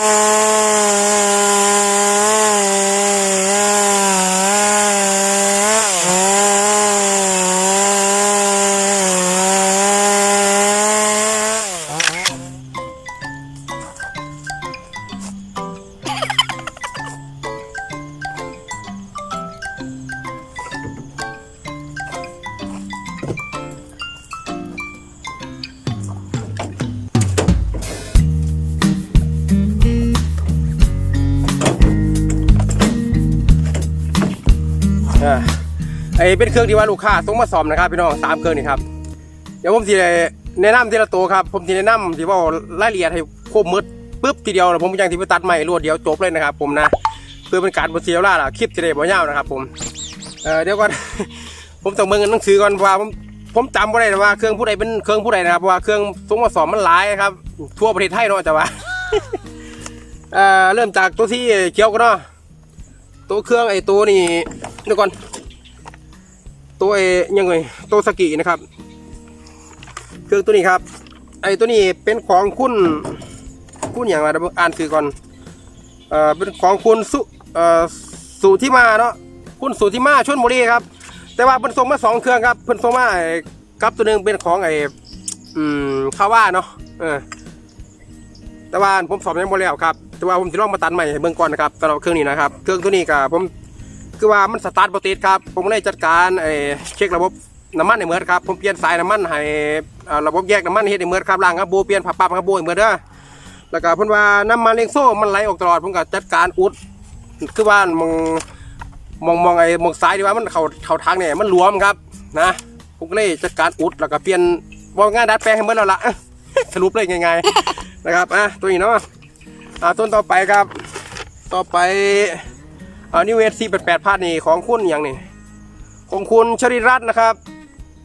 อ่ อเป็นเครื่องที่ว่าลูกค้าส่งมาซ่อมนะครับพี่น้องสามเครื่องนี่ครับเดี๋ยวผมสิแนะนำทีละตัวครับผมสิแนะนำที่ว่ารายละเอียดให้ครบมืดปุ๊บทีเดียวแล้วผมยังที่ไปตัดใหม่รวดเดียวจบเลยนะครับ ผมนะเพื่อเป็นการบเสียเวลาล่ะคลิปจะได้บ่ยาวนะครับ ผมเออเดี๋ยวก่อนผมต้องเบิ่งหนังสือก่อนว่าผมผมจำบ่ได้ว่าเครื่องผู้ใดเป็นเครื่องผู้ใดนะครับว่าเครื่องส่งมาซ่อมมันหลายครับ ทั่วประเทศไทยเนาะแต่ว่าเออเริ่มจากตัวที่เขียวกันเนาะตัวเครื่องไอ้ตัวนี่เดี๋ยวก่อน ตัวไอ้ยังไงตัวสกินะครับ เครื่องตัวนี้ครับ ไอตัวนี้เป็นของคุณคุณอย่างไรเดี๋ยวอ่านสื่อก่อนเอ่อเป็นของคุณสุเอ่อสุที่มาเนาะคุณสุที่มาชนบุรีครับ แต่ว่าเพิ่นส่งมาสองเครื่องครับเพิ่นส่งมาไอ้กับตัวหนึงเป็นของไอ้อืมคาว่าเนาะเออแต่ว่าผมสอบยังบ่แล้วครับ แต่ว่าผมจะลองมาตัดใหม่ให้เบิ่งก่อนนะครับสำหรับเครื่องนี้นะครับ เครื่องตัวนี้กับผม คือว่ามันสตาร์ทบ่ติดครับ ผมเลยจัดการไอ้เช็คระบบน้ำมันให้เมือนครับ ผมเปลี่ยนสายน้ำมันให้ระบบแยกน้ำมันเฮ็ดให้เมือนครับล้างครับโบเปลี่ยนผับปั๊บครับโบให้เมือนเด้อแล้วก็เพิ่นว่าน้ำมันเล็งโซ่มันไหลออกตลอดผมก็จัดการอุด คือว่ามองมองมองไอ้มองซ้ายดีว่ามันเข้าเข้าทางเนี่ยมันหลวมครับนะผมก็เลยจัดการอุดแล้วก็เปลี่ยนว่างานดัดแปลงให้เมือนแล้วล่ะสรุปเลยง่ายๆนะครับอะตัวนี้เนาะอ่าต้นต่อไปครับ ต่อไป อ่านิเวศสี่แปดแปดพาดนี่ของคุณอย่างนี่ของคุณชริรัตน์นะครับ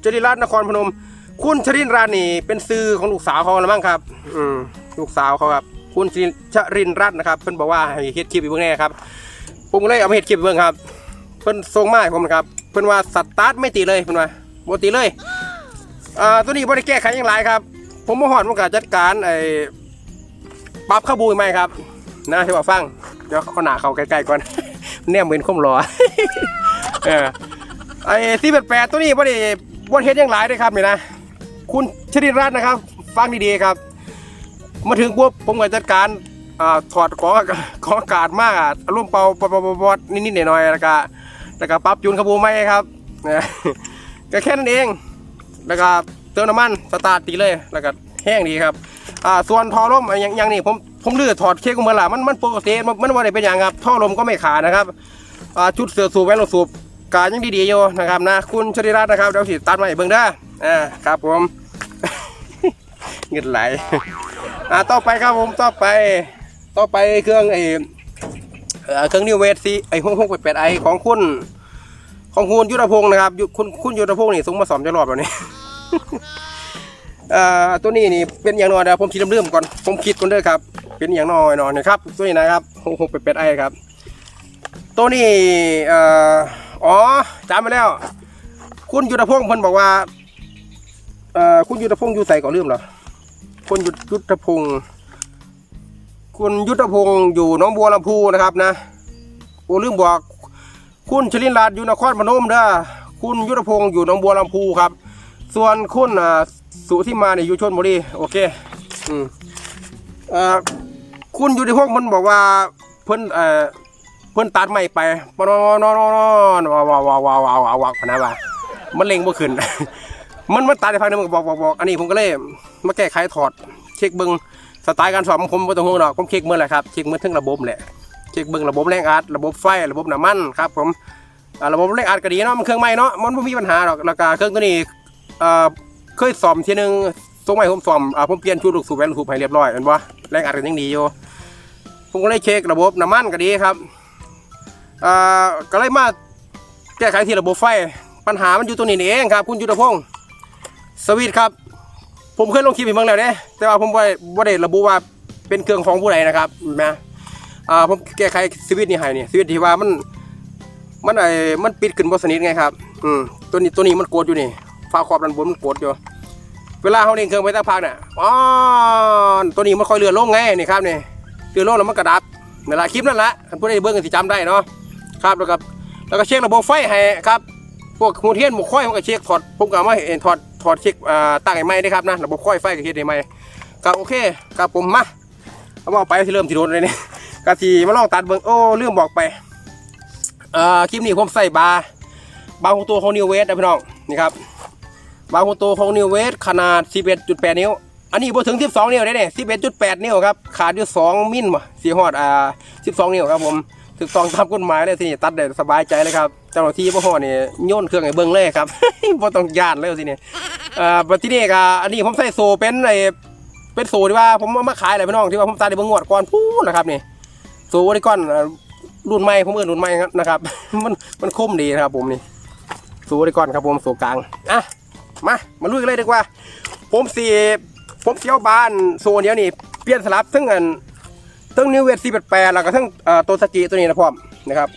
ชริรัตน์นครพนม คุณชรินรัตน์นี่เป็นซื้อของลูกสาวเขาแล้วมั้งครับ อืมลูกสาวเขาครับ คุณชรินรัตน์นะครับ เพิ่นบอกว่าให้เฮ็ดคลิปอีกเบิ่งแน่ครับผมเลยเอามาเฮ็ดคลิปเบิ่งครับ เพิ่นส่งมาให้ผมนะครับ เพิ่นว่าสตาร์ทไม่ติดเลยเพิ่นว่าบ่ติดเลยอ่าตัวนี้บ่ได้แก้ไขอย่างไรครับ ผมมาหอดมันก็จัดการไอ้ปรับข้าบูใหม่ครับนะที่ว่าฟังเดี๋ยวเขาหนาเขาใกล้ๆก่อน แนมเหมือนคมรอเออไอ้ที่แปดแปดตัวนี้บ่ได้บ่ได้เฮ็ดอย่างไรเลยครับนี่นะคุณชริรัตน์นะครับ ฟังดีๆครับ มาถึงปุ๊บผมก็จัดการอ่าถอดของของอากาศมากอะอารมณ์เป่าปอดปอดนิดๆหน่อยๆแล้วก็แล้วก็ปรับจูนขบูใหม่ครับนะก็แค่นั้นเองแล้วก็เติมน้ำมันสตาร์ทตีเลยแล้วก็แห้งดีครับอ่าส่วนทอลมอะอย่างอย่างนี้ผม ผมเลื้อถอดเค้กเมื่อละมันมันปกติมันมันว่าได้เป็นอย่างครับท่อลมก็ไม่ขาดนะครับอ่าชุดเสือสูบแว่นรถสูบกายังดีๆอยู่นะครับนะคุณชริรัตน์นะครับเดี๋ยวสิตัดมาให้เบิ่งเด้ออ่าครับผมเงินไหลอ่าต่อไปครับผมต่อไป ต่อไปเครื่องไอเครื่องนิวเวสซีไอ้หกหกแปดไอของคุณของคุณยุทธพงศ์นะครับคุณคุณยุทธพงศ์นี่ส่งมาสอมจะรอบแบบนี้อ่อตัวนี้นี่เป็นอย่างน้อยนะผมคิดเริ่มก่อนผมคิดก่อนเด้อครับ เป็นอย่างน้อยหนอยนะครับตัวนี้นะครับหกหกแปดไอครับ ตัวนี้เอ่ออ๋อจำไปแล้ว คุณยุทธพงศ์เพิ่นบอกว่าเอ่อคุณยุทธพงศ์อยู่ใส่ก่อนลืมเหรอคุณยุทธพงศ์คุณยุทธพงศ์อยู่น้องบัวลำพูนะครับนะโอ้ลืมบอก คุณชลินรัตน์อยู่นครพนมเด้อคุณยุทธพงศ์อยู่หนองบัวลำพูครับ ส่วนคุณสุที่มาเนี่ยอยู่ชนบุรีโอเคอืมเอ่อ คุณยุทธพงศ์มันบอกว่าเพิ่นเอ่อเพิ่นตัดใหม่ไปปนอนนอนว้าวว้าวว้าวว้าวว้าวว้าววาวนะว่ามันเล็งบ่ขึ้น มันมันตัดในพักนึงมันบอกบอกบอกอันนี้ผมก็เลยมาแก้ไขถอดเช็คเบิ้งสไตล์การสอบผมบ่ต้องห่วงดอกผมเช็คเมื่อแหละครับเช็คเมื่อทั้งระบบแหละเช็คเบิ่งระบบแรงอัดระบบไฟระบบน้ำมันครับผมระบบแรงอัดก็ดีเนาะมันเครื่องใหม่เนาะมันไม่มีปัญหาหรอกแล้วก็เครื่องตัวนี้เออเคยซ่อมทีนึงส่งใหม่ผมซ่อมอ่าผมเปลี่ยนชุดลูกสูบแหวนลูกสูบให้เรียบร้อยเห็นปะแรงอัดก็ยังดีอยู่ ผมก็เลยเช็คระบบน้ำมันก็ดีครับอ่าก็เลยมาแก้ไขที่ระบบไฟ ปัญหามันอยู่ตรงนี้เองครับคุณยุทธพงศ์สวิตครับ ผมเคยลงคลิปไปเมืองแล้วเด้แต่ว่าผมบ่ไม่ได้ระบุว่าเป็นเครื่องของผู้ใดนะครับนะอ่าผมแก้ไขสวิตนี่ให้นี่ยสวิตที่ว่ามันมันไอ้มันปิดขึ้นบ่สนิทไงครับ อืม ตัวนี้ตัวนี้มันกดอยู่นี่ฝาขอบด้านบนมันกดอยู่ เวลาเขาเล่นเครื่องไปสักพักเนี่ยอ๋อตัวนี้มันค่อยเลื่อนลงไงนี่ครับนี่ คือโลกแล้วมันกระดับเวลาคลิปนั่นแหละคันผู้ใดเบิ่งกันสิจำได้เนาะครับแล้วก็แล้วก็เช็คระบบไฟให้ครับพวกหัวเทียนหมกค่อยมันก็เช็คถอดผมก็มาเห็นถอดถอดเช็คอ่าตั้งให้ใหม่ด้ครับนะระบบค่อยไฟก็เฮ็ดให้ใหม่ครับโอเคครับผมมาเอามาไปที่เริ่มที่รถเลยเนี่ยกะทีมาลองตัดเบิ่งโอ้เรื่องบอกไปอ่าคลิปนี้ผมใส่บาร์บาร์ของตัวของนิวเวสนะพี่น้องนี่ครับบางคนโตของนิวเวสขนาด 11.8 นิ้ว อันนี้พอถึง 12 นิ้วได้เนี่ย11.8 นิ้วครับ ขาดอยู่ 2 มิลมาสีหอดอ่า 12 นิ้วครับผมถึงต้องตามกฎหมายเลยที่นี่ตัดได้สบายใจเลยครับ เจ้าหน้าที่พ่อหอนี่โยนเครื่องให้เบิ้งเลยครับพ่ต้องยานเลยสิเนี่ยอ่าปัจจุบันก็อันนี้ผมใส่โซเป็นไอเป็นโซที่ว่าผมมาขายอะไรพี่น้องที่ว่าผมตัดได้เบิ้งงวดก่อนพูดนะครับนี่โซไว้ก่อนรุ่นใหม่ผมเอื่นรุ่นใหม่นะครับ มันมันคมดีนะครับผมนี่โซไว้ก่อนครับผมโซกลางอะมามาลุยกันเลยดีกว่า ผมสี ผมเสียวบ้านโซนเดียวนี่เปลี่ยนสลับทั้งอันทั้งนิวเวทสี่แปดแปดแล้วก็ทั้งตัวสกีตัวนี้นะพร้อมนะครับ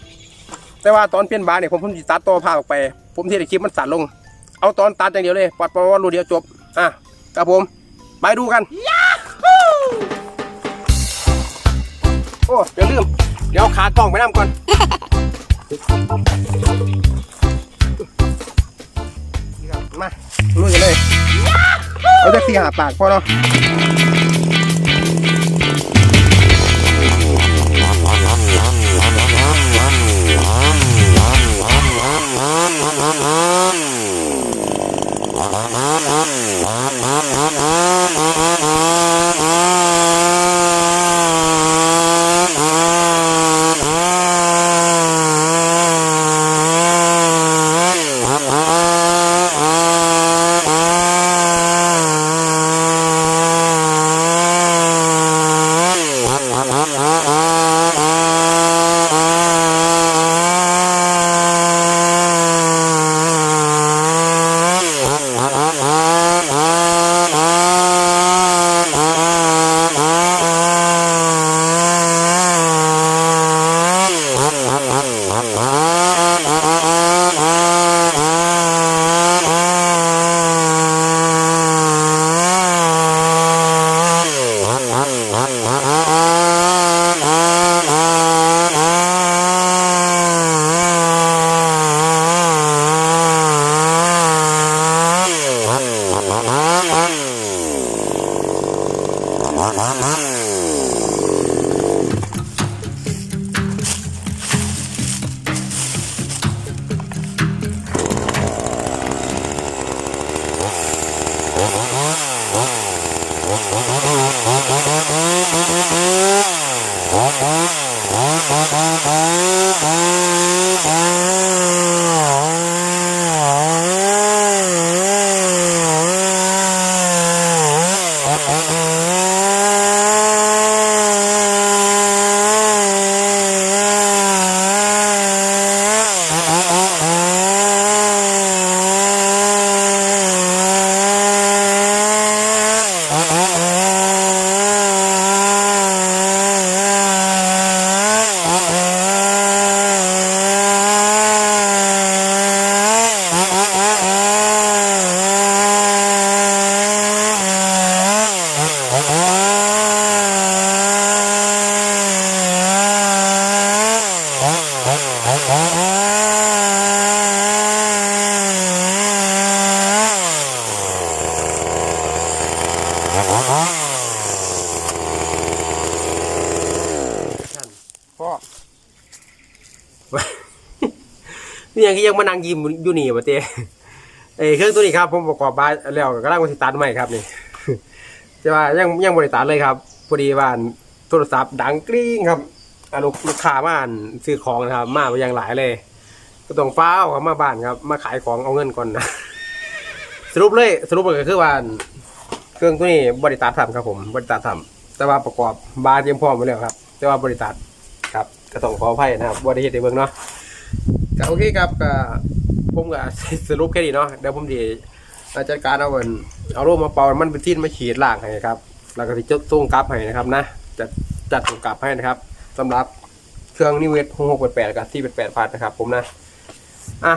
แต่ว่าตอนเปลี่ยนบ้านเนี่ยผมผมจะตัดตัวผ้าออกไป ผมที่ได้คลิปมันสั่นลง เอาตอนตัดอย่างเดียวเลยปัดปว่ารูเดียวจบอะครับผมไปดูกันโอ้เดี๋ยวลืมเดี๋ยวเอาขากล้องไปน้ำก่อนมาลุยกันเลย เอาจะเสียหาปากพอเนาะ นี่ยังยังมานั่งยิ้มอยู่นี่วะเต้เอ้เครื่องตัวนี้ครับผมประกอบบ้านแล้วก็กำลังมาติดตั้งใหม่ครับนี่แต่ว่ายังยังบริตารเลยครับพอดีว่าโทรศัพท์ดังกริ้งครับอะลูกลูกค้ามาอ่านซื้อของนะครับ มาไปยังหลายเลย ก็ต้องฟ้าวครับมาบ้านครับ มาขายของเอาเงินก่อนนะสรุปเลยสรุปเลยก็คือว่าเครื่องตัวนี้บริษัททำครับผมบริษัททำแต่ว่าประกอบบาร์เตรียมพร้อมไว้แล้วครับ แต่ว่าบริษัทครับก็ต้องขออภัยนะครับบริเหตุในเบื้องเนาะ ก็โอเคครับก็ผมก็สรุปแค่นี้เนาะเดี๋ยวผมดีจัดการเอาเนเอาโรมมาเป่ามันเป็นที่มาฉีดล่างให้ครับแล้วก็ที่จะส่งกลับให้นะครับนะจัดจัดส่งกลับให้นะครับสำหรับเครื่องนิเวศหกหกแปดกับที่แปดพันนะครับ ผมนะอะ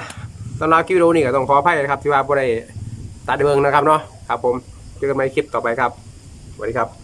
สำหรับคลิปวิดีโอนี้ก็ต้องขออภัยนะครับ ที่ว่าบ่ได้ตัดเบิ่งนะครับเนาะครับ ผมเจอกันใหม่คลิปต่อไปครับสวัสดีครับ